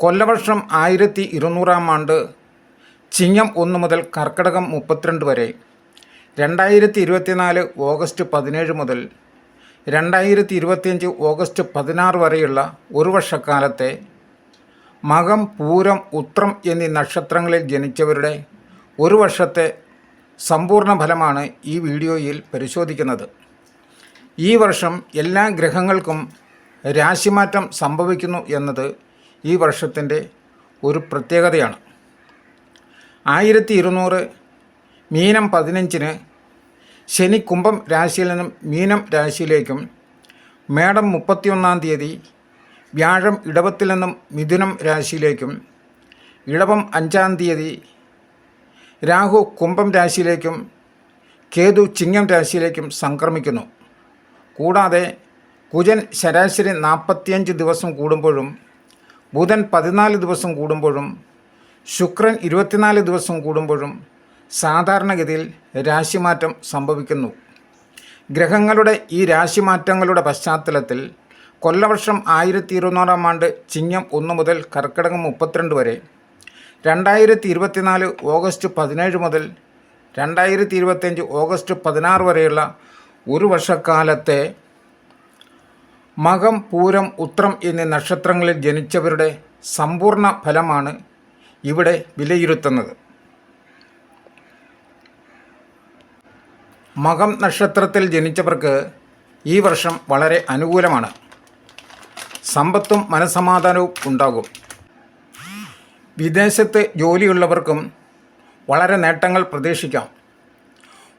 കൊല്ലവർഷം ആയിരത്തി ഇരുന്നൂറാം ആണ്ട് ചിങ്ങം ഒന്ന് മുതൽ കർക്കിടകം മുപ്പത്തിരണ്ട് വരെ രണ്ടായിരത്തി ഇരുപത്തിനാല് ഓഗസ്റ്റ് പതിനേഴ് മുതൽ രണ്ടായിരത്തി ഇരുപത്തിയഞ്ച് ഓഗസ്റ്റ് പതിനാറ് വരെയുള്ള ഒരു വർഷക്കാലത്തെ മകം പൂരം ഉത്രം എന്നീ നക്ഷത്രങ്ങളിൽ ജനിച്ചവരുടെ ഒരു വർഷത്തെ സമ്പൂർണ ഫലമാണ് ഈ വീഡിയോയിൽ പരിശോധിക്കുന്നത്. ഈ വർഷം എല്ലാ ഗ്രഹങ്ങൾക്കും രാശിമാറ്റം സംഭവിക്കുന്നു എന്നത് ഈ വർഷത്തിന്റെ ഒരു പ്രത്യേകതയാണ്. ആയിരത്തി ഇരുന്നൂറ് മീനം പതിനഞ്ചിന് ശനി കുംഭം രാശിയിൽ നിന്നും മീനം രാശിയിലേക്കും മേടം മുപ്പത്തിയൊന്നാം തീയതി വ്യാഴം ഇടവത്തിൽ നിന്നും മിഥുനം രാശിയിലേക്കും ഇടവം അഞ്ചാം തീയതി രാഹു കുംഭം രാശിയിലേക്കും കേതു ചിങ്ങം രാശിയിലേക്കും സംക്രമിക്കുന്നു. കൂടാതെ കുജൻ ശരാശരി നാൽപ്പത്തിയഞ്ച് ദിവസം കൂടുമ്പോഴും ബുധൻ പതിനാല് ദിവസം കൂടുമ്പോഴും ശുക്രൻ ഇരുപത്തിനാല് ദിവസം കൂടുമ്പോഴും സാധാരണഗതിയിൽ രാശിമാറ്റം സംഭവിക്കുന്നു. ഗ്രഹങ്ങളുടെ ഈ രാശിമാറ്റങ്ങളുടെ പശ്ചാത്തലത്തിൽ കൊല്ലവർഷം ആയിരത്തി ഇരുന്നൂറാം ആണ്ട് ചിങ്ങം ഒന്ന് മുതൽ കർക്കിടകം മുപ്പത്തിരണ്ട് വരെ രണ്ടായിരത്തി ഇരുപത്തിനാല് ഓഗസ്റ്റ് പതിനേഴ് മുതൽ രണ്ടായിരത്തി ഇരുപത്തിയഞ്ച് ഓഗസ്റ്റ് പതിനാറ് വരെയുള്ള ഒരു വർഷക്കാലത്തെ മകം പൂരം ഉത്രം എന്നീ നക്ഷത്രങ്ങളിൽ ജനിച്ചവരുടെ സമ്പൂർണ ഫലമാണ് ഇവിടെ വിലയിരുത്തുന്നത്. മകം നക്ഷത്രത്തിൽ ജനിച്ചവർക്ക് ഈ വർഷം വളരെ അനുകൂലമാണ്. സമ്പത്തും മനസമാധാനവും ഉണ്ടാകും. വിദേശത്ത് ജോലിയുള്ളവർക്കും വളരെ നേട്ടങ്ങൾ പ്രതീക്ഷിക്കാം.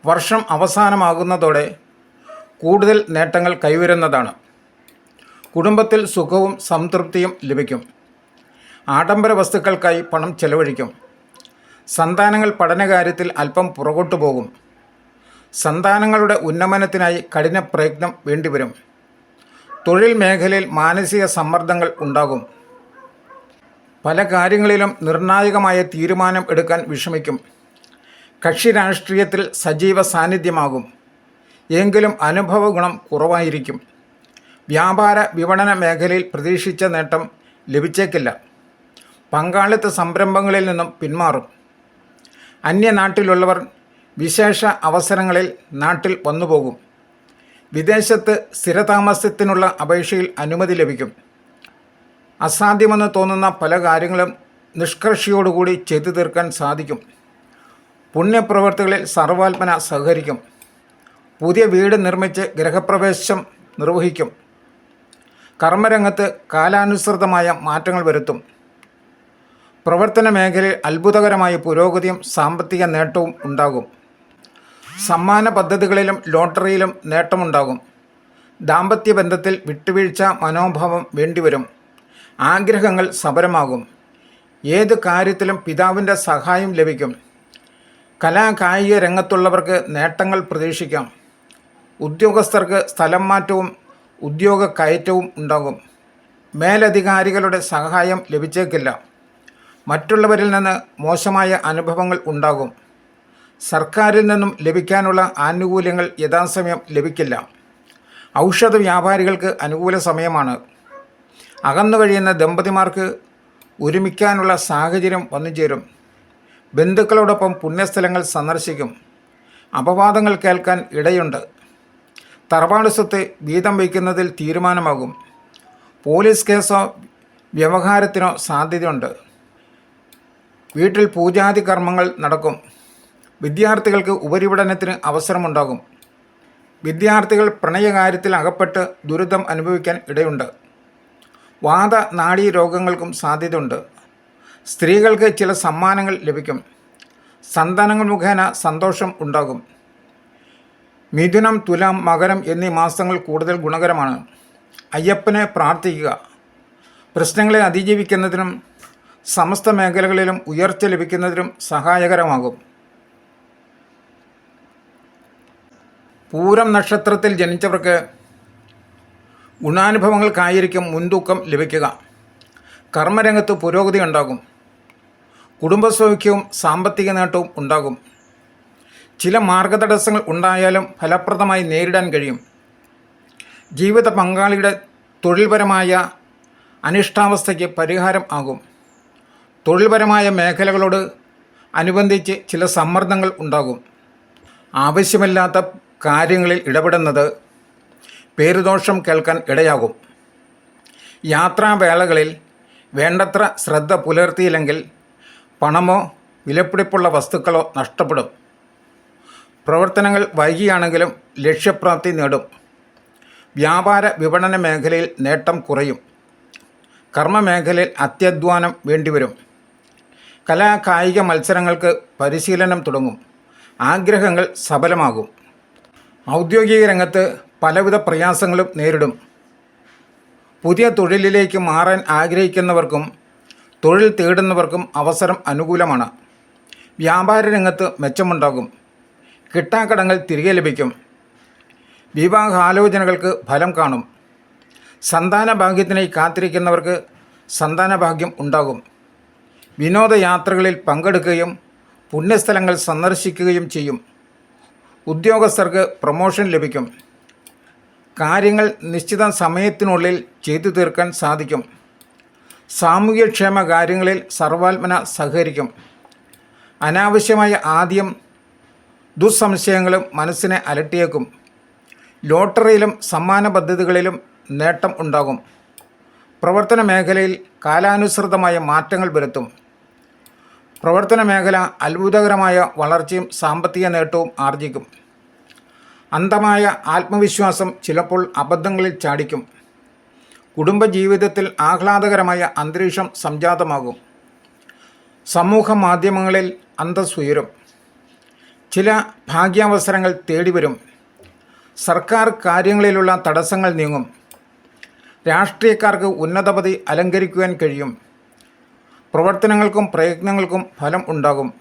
വർഷം അവസാനമാകുന്നതോടെ കൂടുതൽ നേട്ടങ്ങൾ കൈവരുന്നതാണ്. കുടുംബത്തിൽ സുഖവും സംതൃപ്തിയും ലഭിക്കും. ആഡംബര വസ്തുക്കൾക്കായി പണം ചെലവഴിക്കും. സന്താനങ്ങൾ പഠനകാര്യത്തിൽ അല്പം പുറകോട്ടു പോകും. സന്താനങ്ങളുടെ ഉന്നമനത്തിനായി കഠിന പ്രയത്നം വേണ്ടിവരും. തൊഴിൽ മേഖലയിൽ മാനസിക സമ്മർദ്ദങ്ങൾ ഉണ്ടാകും. പല കാര്യങ്ങളിലും നിർണായകമായ തീരുമാനം എടുക്കാൻ വിഷമിക്കും. കക്ഷി രാഷ്ട്രീയത്തിൽ സജീവ സാന്നിധ്യമാകും. എങ്കിലും അനുഭവ ഗുണം കുറവായിരിക്കും. വ്യാപാര വിപണന മേഖലയിൽ പ്രതീക്ഷിച്ച നേട്ടം ലഭിച്ചേക്കില്ല. പങ്കാളിത്ത സംരംഭങ്ങളിൽ നിന്നും പിന്മാറും. അന്യനാട്ടിലുള്ളവർ വിശേഷ അവസരങ്ങളിൽ നാട്ടിൽ വന്നുപോകും. വിദേശത്ത് സ്ഥിരതാമസത്തിനുള്ള അപേക്ഷയിൽ അനുമതി ലഭിക്കും. അസാധ്യമെന്ന് തോന്നുന്ന പല കാര്യങ്ങളും നിഷ്കർഷയോടുകൂടി ചെയ്തു തീർക്കാൻ സാധിക്കും. പുണ്യപ്രവർത്തികളിൽ സർവാത്മന സഹകരിക്കും. പുതിയ വീട് നിർമ്മിച്ച് ഗൃഹപ്രവേശം നിർവഹിക്കും. കർമ്മരംഗത്ത് കാലാനുസൃതമായ മാറ്റങ്ങൾ വരുത്തും. പ്രവർത്തന മേഖലയിൽ അത്ഭുതകരമായ പുരോഗതിയും സാമ്പത്തിക നേട്ടവും ഉണ്ടാകും. സമ്മാന പദ്ധതികളിലും ലോട്ടറിയിലും നേട്ടമുണ്ടാകും. ദാമ്പത്യ ബന്ധത്തിൽ വിട്ടുവീഴ്ച മനോഭാവം വേണ്ടിവരും. ആഗ്രഹങ്ങൾ സമരമാകും. ഏത് കാര്യത്തിലും പിതാവിന്റെ സഹായം ലഭിക്കും. കലാകായിക രംഗത്തുള്ളവർക്ക് നേട്ടങ്ങൾ പ്രതീക്ഷിക്കാം. ഉദ്യോഗസ്ഥർക്ക് സ്ഥലം മാറ്റവും ഉദ്യോഗ കയറ്റവും ഉണ്ടാകും. മേലധികാരികളുടെ സഹായം ലഭിച്ചേക്കില്ല. മറ്റുള്ളവരിൽ നിന്ന് മോശമായ അനുഭവങ്ങൾ ഉണ്ടാകും. സർക്കാരിൽ നിന്നും ലഭിക്കാനുള്ള ആനുകൂല്യങ്ങൾ യഥാസമയം ലഭിക്കില്ല. ഔഷധ വ്യാപാരികൾക്ക് അനുകൂല സമയമാണ്. അകന്നു കഴിയുന്ന ദമ്പതിമാർക്ക് ഒരുമിക്കാനുള്ള സാഹചര്യം വന്നു ചേരും. ബന്ധുക്കളോടൊപ്പം പുണ്യസ്ഥലങ്ങൾ സന്ദർശിക്കും. അപവാദങ്ങൾ കേൾക്കാൻ ഇടയുണ്ട്. തറവാട് വീതം വയ്ക്കുന്നതിൽ തീരുമാനമാകും. പോലീസ് കേസോ വ്യവഹാരത്തിനോ സാധ്യതയുണ്ട്. വീട്ടിൽ പൂജാതി കർമ്മങ്ങൾ നടക്കും. വിദ്യാർത്ഥികൾക്ക് ഉപരിപഠനത്തിന് അവസരമുണ്ടാകും. വിദ്യാർത്ഥികൾ പ്രണയകാര്യത്തിൽ അകപ്പെട്ട് ദുരിതം അനുഭവിക്കാൻ ഇടയുണ്ട്. വാദ നാഡീ രോഗങ്ങൾക്കും സാധ്യതയുണ്ട്. സ്ത്രീകൾക്ക് ചില സമ്മാനങ്ങൾ ലഭിക്കും. സന്താനങ്ങൾ മുഖേന സന്തോഷം ഉണ്ടാകും. മിഥുനം തുലാം മകരം എന്നീ മാസങ്ങൾ കൂടുതൽ ഗുണകരമാണ്. അയ്യപ്പനെ പ്രാർത്ഥിക്കുക. പ്രശ്നങ്ങളെ അതിജീവിക്കുന്നതിനും സമസ്ത മേഖലകളിലും ഉയർച്ച ലഭിക്കുന്നതിനും സഹായകരമാകും. പൂരം നക്ഷത്രത്തിൽ ജനിച്ചവർക്ക് ഗുണാനുഭവങ്ങൾക്കായിരിക്കും മുൻതൂക്കം ലഭിക്കുക. കർമ്മരംഗത്ത് പുരോഗതി ഉണ്ടാകും. കുടുംബസൗഖ്യവും സാമ്പത്തിക നേട്ടവും ഉണ്ടാകും. ചില മാർഗതടസ്സങ്ങൾ ഉണ്ടായാലും ഫലപ്രദമായി നേരിടാൻ കഴിയും. ജീവിത പങ്കാളിയുടെ തൊഴിൽപരമായ അനിഷ്ടാവസ്ഥയ്ക്ക് പരിഹാരം ആകും. തൊഴിൽപരമായ മേഖലകളോട് അനുബന്ധിച്ച് ചില സമ്മർദ്ദങ്ങൾ ഉണ്ടാകും. ആവശ്യമില്ലാത്ത കാര്യങ്ങളിൽ ഇടപെടുന്നത് പേരുദോഷം കേൾക്കാൻ ഇടയാകും. യാത്രാവേളകളിൽ വേണ്ടത്ര ശ്രദ്ധ പുലർത്തിയില്ലെങ്കിൽ പണമോ വിലപിടിപ്പുള്ള വസ്തുക്കളോ നഷ്ടപ്പെടും. പ്രവർത്തനങ്ങൾ വൈകിയാണെങ്കിലും ലക്ഷ്യപ്രാപ്തി നേടും. വ്യാപാര വിപണന മേഖലയിൽ നേട്ടം കുറയും. കർമ്മമേഖലയിൽ അത്യധ്വാനം വേണ്ടിവരും. കലാ കായിക മത്സരങ്ങൾക്ക് പരിശീലനം തുടങ്ങും. ആഗ്രഹങ്ങൾ സഫലമാകും. ഔദ്യോഗിക രംഗത്ത് പലവിധ പ്രയാസങ്ങളും നേരിടും. പുതിയ തൊഴിലിലേക്ക് മാറാൻ ആഗ്രഹിക്കുന്നവർക്കും തൊഴിൽ തേടുന്നവർക്കും അവസരം അനുകൂലമാണ്. വ്യാപാര രംഗത്ത് മെച്ചമുണ്ടാകും. കിട്ടാക്കടങ്ങൾ തിരികെ ലഭിക്കും. വിവാഹാലോചനകൾക്ക് ഫലം കാണും. സന്താന ഭാഗ്യത്തിനായി കാത്തിരിക്കുന്നവർക്ക് സന്താന ഭാഗ്യം ഉണ്ടാകും. വിനോദയാത്രകളിൽ പങ്കെടുക്കുകയും പുണ്യസ്ഥലങ്ങൾ സന്ദർശിക്കുകയും ചെയ്യും. ഉദ്യോഗസ്ഥർക്ക് പ്രൊമോഷൻ ലഭിക്കും. കാര്യങ്ങൾ നിശ്ചിത സമയത്തിനുള്ളിൽ ചെയ്തു തീർക്കാൻ സാധിക്കും. സാമൂഹ്യക്ഷേമ കാര്യങ്ങളിൽ സർവാത്മന സഹകരിക്കും. അനാവശ്യമായ ആദ്യം ദുസ്സംശയങ്ങളും മനസ്സിനെ അലട്ടിയേക്കും. ലോട്ടറിയിലും സമ്മാന പദ്ധതികളിലും നേട്ടം ഉണ്ടാകും. പ്രവർത്തന മേഖലയിൽ കാലാനുസൃതമായ മാറ്റങ്ങൾ വരുത്തും. പ്രവർത്തന മേഖല അത്ഭുതകരമായ വളർച്ചയും സാമ്പത്തിക നേട്ടവും ആർജിക്കും. അന്ധമായ ആത്മവിശ്വാസം ചിലപ്പോൾ അബദ്ധങ്ങളിൽ ചാടിക്കും. കുടുംബജീവിതത്തിൽ ആഹ്ലാദകരമായ അന്തരീക്ഷം സംജാതമാകും. സമൂഹ മാധ്യമങ്ങളിൽ അന്തസ്സുയരും. ചില ഭാഗ്യാവസരങ്ങൾ തേടിവരും. സർക്കാർ കാര്യങ്ങളിലുള്ള തടസ്സങ്ങൾ നീങ്ങും. രാഷ്ട്രീയക്കാർക്ക് ഉന്നതപതി അലങ്കരിക്കുവാൻ കഴിയും. പ്രവർത്തനങ്ങൾക്കും പ്രയത്നങ്ങൾക്കും ഫലം ഉണ്ടാകും.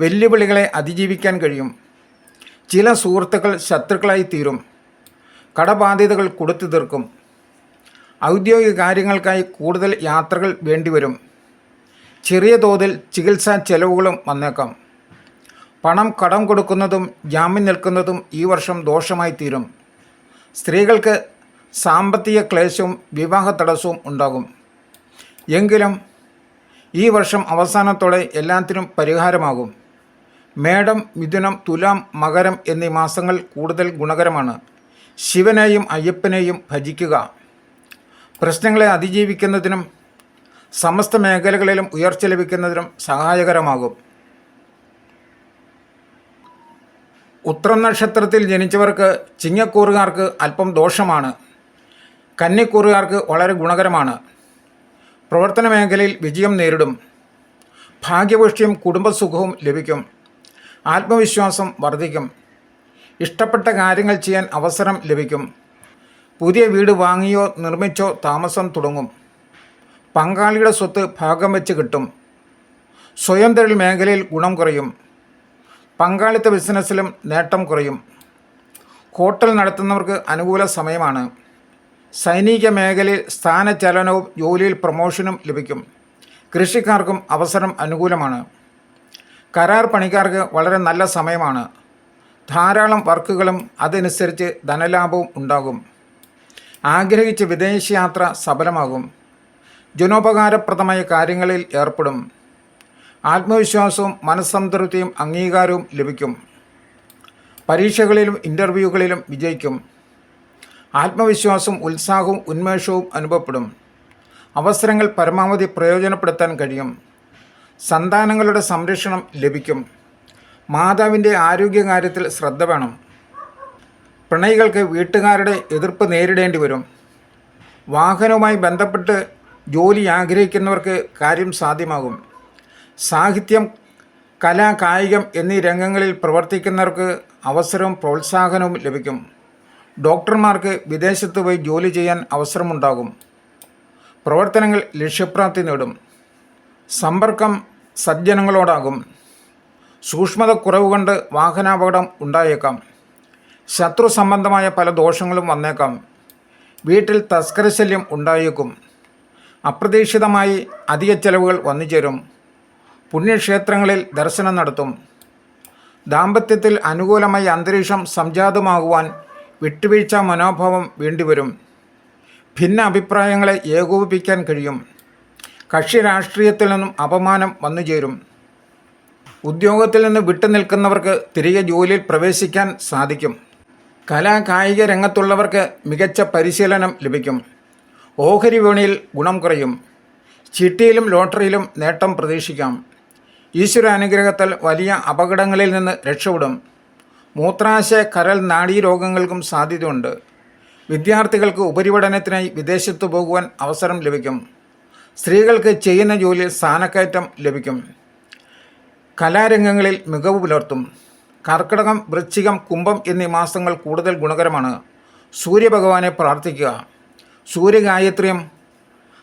വെല്ലുവിളികളെ അതിജീവിക്കാൻ കഴിയും. ചില സുഹൃത്തുക്കൾ ശത്രുക്കളായി തീരും. കടബാധ്യതകൾ കൊടുത്തു തീർക്കും. ഔദ്യോഗിക കാര്യങ്ങൾക്കായി കൂടുതൽ യാത്രകൾ വേണ്ടിവരും. ചെറിയ തോതിൽ ചികിത്സാ ചെലവുകളും വന്നേക്കാം. പണം കടം കൊടുക്കുന്നതും ജാമ്യം നിൽക്കുന്നതും ഈ വർഷം ദോഷമായി തീരും. സ്ത്രീകൾക്ക് സാമ്പത്തിക ക്ലേശവും വിവാഹ തടസ്സവും ഉണ്ടാകും. എങ്കിലും ഈ വർഷം അവസാനത്തോടെ എല്ലാത്തിനും പരിഹാരമാകും. മേടം മിഥുനം തുലാം മകരം എന്നീ മാസങ്ങൾ കൂടുതൽ ഗുണകരമാണ്. ശിവനെയും അയ്യപ്പനെയും ഭജിക്കുക. പ്രശ്നങ്ങളെ അതിജീവിക്കുന്നതിനും സമസ്ത മേഖലകളിലും ഉയർച്ച ലഭിക്കുന്നതിനും സഹായകരമാകും. ഉത്രം നക്ഷത്രത്തിൽ ജനിച്ചവർക്ക് ചിങ്ങക്കൂറുകാർക്ക് അല്പം ദോഷമാണ്. കന്നിക്കൂറുകാർക്ക് വളരെ ഗുണകരമാണ്. പ്രവർത്തന മേഖലയിൽ വിജയം നേരിടും. ഭാഗ്യപുഷ്ടിയും കുടുംബസുഖവും ലഭിക്കും. ആത്മവിശ്വാസം വർദ്ധിക്കും. ഇഷ്ടപ്പെട്ട കാര്യങ്ങൾ ചെയ്യാൻ അവസരം ലഭിക്കും. പുതിയ വീട് വാങ്ങിയോ നിർമ്മിച്ചോ താമസം തുടങ്ങും. പങ്കാളിയുടെ സ്വത്ത് ഭാഗം വെച്ച് കിട്ടും. സ്വയം തൊഴിൽ മേഖലയിൽ ഗുണം കുറയും. പങ്കാളിത്ത ബിസിനസ്സിലും നേട്ടം കുറയും. ഹോട്ടൽ നടത്തുന്നവർക്ക് അനുകൂല സമയമാണ്. സൈനിക മേഖലയിൽ സ്ഥാനചലനവും ജോലിയിൽ പ്രൊമോഷനും ലഭിക്കും. കൃഷിക്കാർക്കും അവസരം അനുകൂലമാണ്. കരാർ പണിക്കാർക്ക് വളരെ നല്ല സമയമാണ്. ധാരാളം വർക്കുകളും അതനുസരിച്ച് ധനലാഭവും ഉണ്ടാകും. ആഗ്രഹിച്ച വിദേശയാത്ര സഫലമാകും. ജനോപകാരപ്രദമായ കാര്യങ്ങളിൽ ഏർപ്പെടും. ആത്മവിശ്വാസവും മനസ്സംതൃപ്തിയും അംഗീകാരവും ലഭിക്കും. പരീക്ഷകളിലും ഇന്റർവ്യൂകളിലും വിജയിക്കും. ആത്മവിശ്വാസവും ഉത്സാഹവും ഉന്മേഷവും അനുഭവപ്പെടും. അവസരങ്ങൾ പരമാവധി പ്രയോജനപ്പെടുത്താൻ കഴിയും. സന്താനങ്ങളുടെ സംരക്ഷണം ലഭിക്കും. മാതാവിന്റെ ആരോഗ്യകാര്യത്തിൽ ശ്രദ്ധ വേണം. പ്രണയികൾക്ക് വീട്ടുകാരുടെ എതിർപ്പ് നേരിടേണ്ടി വരും. വാഹനവുമായി ബന്ധപ്പെട്ട് ജോലി ആഗ്രഹിക്കുന്നവർക്ക് കാര്യം സാധ്യമാകും. സാഹിത്യം കല കായികം എന്നീ രംഗങ്ങളിൽ പ്രവർത്തിക്കുന്നവർക്ക് അവസരവും പ്രോത്സാഹനവും ലഭിക്കും. ഡോക്ടർമാർക്ക് വിദേശത്ത് പോയി ജോലി ചെയ്യാൻ അവസരമുണ്ടാകും. പ്രവർത്തനങ്ങൾ ലക്ഷ്യപ്രാപ്തി നേടും. സമ്പർക്കം സജ്ജനങ്ങളോടാകും. സൂക്ഷ്മത കുറവ് കൊണ്ട് വാഹനാപകടം ഉണ്ടായേക്കാം. ശത്രു സംബന്ധമായ പല ദോഷങ്ങളും വന്നേക്കാം. വീട്ടിൽ തസ്കരശല്യം ഉണ്ടായേക്കും. അപ്രതീക്ഷിതമായി അധിക ചെലവുകൾ വന്നു ചേരും പുണ്യക്ഷേത്രങ്ങളിൽ ദർശനം നടത്തും. ദാമ്പത്യത്തിൽ അനുകൂലമായി അന്തരീക്ഷം സംജാതമാകുവാൻ വിട്ടുവീഴ്ച മനോഭാവം വേണ്ടിവരും. ഭിന്ന അഭിപ്രായങ്ങളെ ഏകോപിപ്പിക്കാൻ കഴിയും. കക്ഷി രാഷ്ട്രീയത്തിൽ നിന്നും അപമാനം വന്നുചേരും. ഉദ്യോഗത്തിൽ നിന്ന് വിട്ടുനിൽക്കുന്നവർക്ക് തിരികെ ജോലിയിൽ പ്രവേശിക്കാൻ സാധിക്കും. കലാ കായിക രംഗത്തുള്ളവർക്ക് മികച്ച പരിശീലനം ലഭിക്കും. ഓഹരി വിപണിയിൽ ഗുണം കുറയും. ചിട്ടിയിലും ലോട്ടറിയിലും നേട്ടം പ്രതീക്ഷിക്കാം. ഈശ്വര അനുഗ്രഹത്താൽ വലിയ അപകടങ്ങളിൽ നിന്ന് രക്ഷപ്പെടും. മൂത്രാശയ കരൽ നാഡീ രോഗങ്ങൾക്കും സാധ്യതയുണ്ട്. വിദ്യാർത്ഥികൾക്ക് ഉപരിപഠനത്തിനായി വിദേശത്ത് പോകുവാൻ അവസരം ലഭിക്കും. സ്ത്രീകൾക്ക് ചെയ്യുന്ന ജോലിയിൽ സ്ഥാനക്കയറ്റം ലഭിക്കും. കലാരംഗങ്ങളിൽ മികവ് പുലർത്തും. കർക്കിടകം വൃശ്ചികം കുംഭം എന്നീ മാസങ്ങൾ കൂടുതൽ ഗുണകരമാണ്. സൂര്യഭഗവാനെ പ്രാർത്ഥിക്കുക. സൂര്യഗായത്രിയും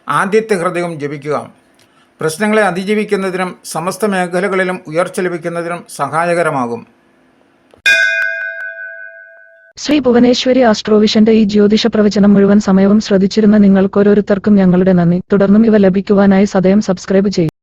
ആദ്യത്തെ ഹൃദയം ജപിക്കുക. പ്രശ്നങ്ങളെ അതിജീവിക്കുന്നതിനും സമസ്ത മേഖലകളിലും ഉയർച്ച ലഭിക്കുന്നതിനും സഹായകരമാകും. ശ്രീ ഭുവനേശ്വരി ആസ്ട്രോവിഷന്റെ ഈ ജ്യോതിഷ പ്രവചനം മുഴുവൻ സമയവും ശ്രദ്ധിച്ചിരുന്ന നിങ്ങൾക്കോരോരുത്തർക്കും ഞങ്ങളുടെ നന്ദി. തുടർന്നും ഇവ ലഭിക്കുവാനായി സദയം സബ്സ്ക്രൈബ് ചെയ്യും.